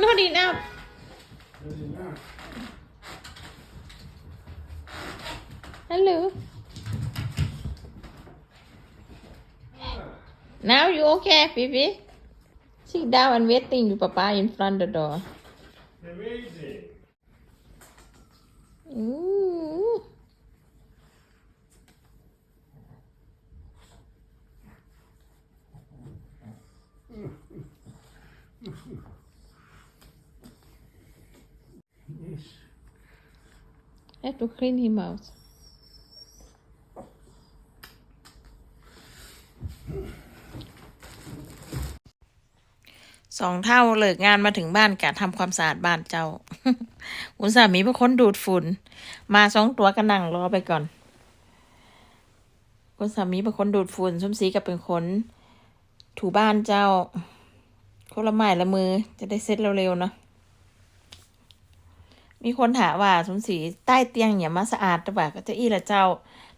Not enough. Hello. Now you okay, Phoebe? Sit down and waiting your papa in front of the door. Amazing. Have to clean him out. สองเท่าเลิกงานมาถึงบ้านกะทำความสะอาดบ้านเจ้าคุณสามีเป็นคนดูดฝุ่น มาสองตัวก็นั่งรอไปก่อน คุณสามีเป็นคนดูดฝุ่นสมศรีก็เป็นคนถูบ้านเจ้าคนละไม้ละมือจะได้เซ็ตเร็วๆเนาะ มีคนถามว่าสมศรีใต้เตียงอย่ามาสะอาดหรือเปล่าก็จะอี้ละเจ้า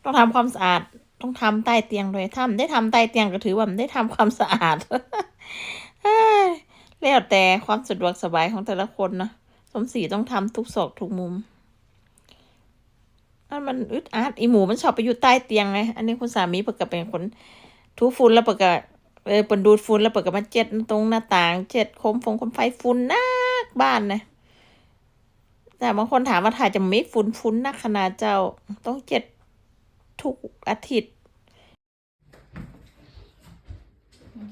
ต้องทำความสะอาดต้องทำใต้เตียงด้วยทำได้ทำใต้เตียงก็ถือว่ามันได้ทำความสะอาดเฮ้ยแล้วแต่ความสะดวกสบายของแต่ละคนนะสมศรีต้องทำทุกศอกทุกมุมอันมันอึดอัดอีหมูมันชอบไปอยู่ใต้เตียงไงอันนี้คุณสามีเปิดกับเป็นคนทูฝุ่นแล้วเปิดกับเออเปิดดูดฝุ่นแล้วเปิดกับมาเจ็ดตรงหน้าต่างเจ็ดคมฟงคมไฟฝุ่นนักบ้านนะ แต่บางคนถามว่าถ่ายจะไม่ฝุ่นฟุ้นนักขนาดเจ้าต้องเจ็ดทุกอาทิตย์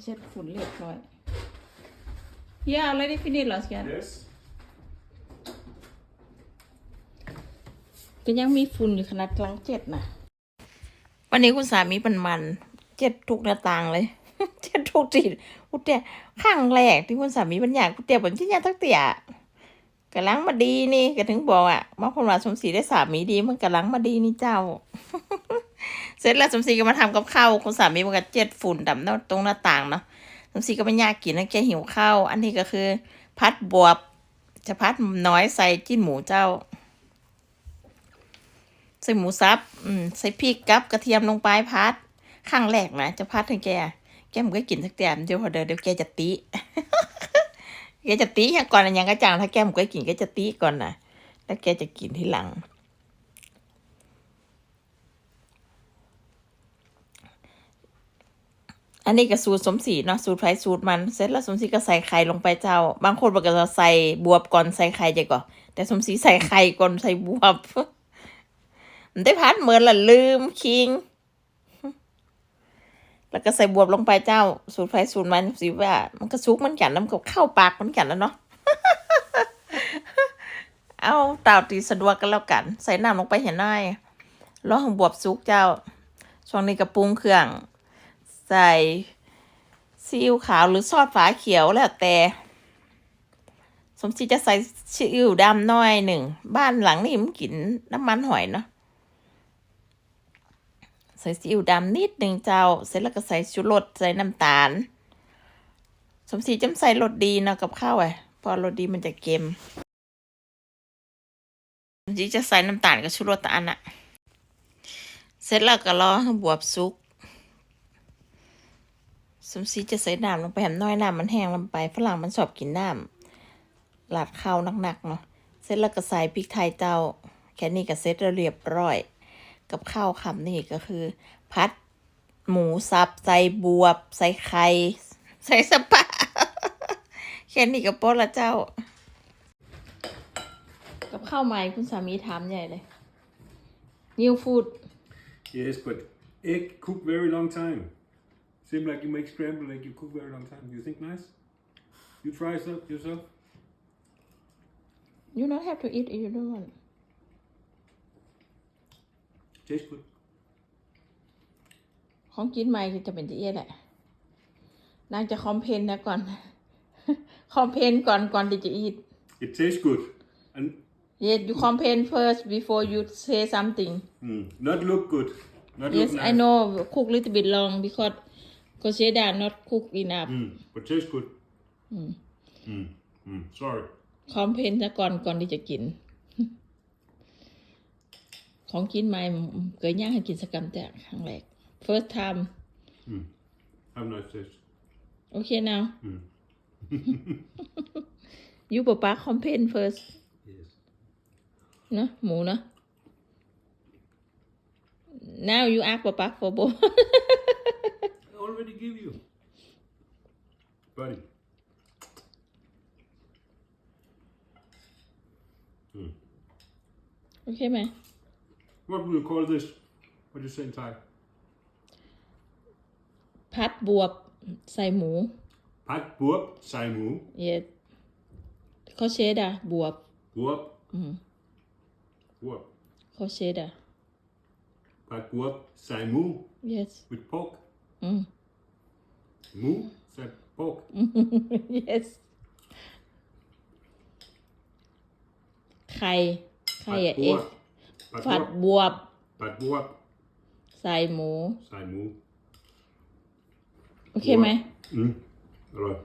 เช็ดฝุ่นเรียบร้อย Yeah, already finished last year. Yes. ก็ยังมีฝุ่นอยู่ขนาดกลางเจ็ดนะวันนี้คุณสามีเป็นมัน เจ็ดทุกหน้าต่างเลย เจ็ดทุกทีกุเตียข้างแรกที่คุณสามีเป็นอยากกุเตียเป็นที่ยาทักเตีย กำลังมาดีนี่ก็ถึงบอกอะบางคนว่าสมศรีได้สามีดีมันกำลังมาดีนี่เจ้า เสร็จแล้วสมศรีก็มาทำกับข้าวคุณสามีมันก็เจ็ดฝุ่นดำหน้าตรงหน้าต่างเนาะสมศรีก็ไม่ยากกินนะแกหิวข้าวอันนี้ก็คือ พัดบวบจะพัดน้อยใส่จิ้นหมูเจ้าใส่หมูสับอืมใส่พริกกับกระเทียมลงไปพัดข้างแรกนะจะพัดให้แก แกมันก็กินสักแต้มเดี๋ยวพอเดินเดี๋ยวแกจะติ แกจะติอย่างก่อนอย่างกระจ่างถ้าแกมก็กินแกจะติก่อนนะแล้วแกจะกินที่หลัง อันนี้ก็สูตรสมศรีเนาะสูตรไฟสูตรมันเสร็จแล้วสมศรีก็ใส่ไข่ลงไปเจ้า บางคนบอกจะใส่บวบก่อนใส่ไข่จะก่อนแต่สมศรีใส่ไข่ก่อนใส่บวบมันได้พัดเหมือนละลืมคิง แล้วก็ใส่บวบลงไปเจ้า สูตรไฟสูตรมันสิว่า มันก็ซุกมันกันแล้วมันก็เข้าปากมันกันแล้วเนาะเอาเต่าตีสะดวกกันแล้วกัน ใส่น้ำลงไปเห็นหน่อยรอของบวบซุกเจ้าช่วงนี้ก็ปรุงเครื่อง ใส่ซีอิ๊วขาวหรือซอสฝาเขียวแล้วแต่ สมศรีจะใส่ซีอิ๊วดำน้อยหนึ่ง บ้านหลังนี้มันกินน้ำมันหอยเนาะ ใส่ซีอิ๊วดำนิดหนึ่งเจ้า เสร็จแล้วก็ใส่ชูรสใส่น้ำตาล สมศรีจำใส่รสดีเนาะกับข้าวไอ้พอรสดีมันจะเค็มสมศรีจะใส่น้ำตาลกับชูรสตาลอะเสร็จแล้วก็รอให้บวบสุกสมศรีจะใส่น้ำลงไปแหมน้อยน้ำมันแห้งลงไปฝรั่งมันชอบกินน้ำหลาดข้าวหนักๆเนาะเสร็จแล้วก็ใส่พริกไทยเจ้า แค่นี้ก็เสร็จแล้วเรียบร้อย กับข้าวคำนี่ก็คือ พัด หมูสับใส่บวบ ใส่ไข่ใส่สปะแค่นี้ก็โป๊ะละเจ้า กับข้าวใหม่คุณสามีถามใหญ่เลย New food Yes, but egg cook very long time. Same like you make scrambled egg, you cook very long time. You think nice? You try stuff yourself? you don't have to eat if you don't want Tastes good. ของกินใหม่ก็จะเป็นจะเอี้ยแหละนางจะคอมเพลนนะก่อน คอมเพลนก่อนก่อนที่จะอีท It tastes good. And yes you complain first before you say something mm, not look good. Not yes look I nice. know cook little bit long because Coseda not cook enough Mm, but tastes good. Mm. Mm. Sorry. คอมเพลนซะก่อนก่อนที่จะกิน ของกินใหม่เคยย่างให้กินสกกรรมแต่ครั้งแรก first time Have a nice taste. โอเค now you ป๊าป๊า complain first Yes. เนอะหมูเนอะ now you ask ป๊าป๊า for both I already give you. Buddy. โอเคไหม What do you call this? What do you say in Thai? พัดบวบใส่หมู Pat buop, sai mu. เย็ดเขาเชดอะบวบ Buop. Buop. เขาเชดอะ Pat buop, sai mu. yes With pork. อืม Mu, sai pork. yes ไข่ไข่อะ Pat เอ็ก buop. Pat ฝัด buop. บวบ Pat buop, ใส่หมู sai mu. โอเคไหม Mm. Alright.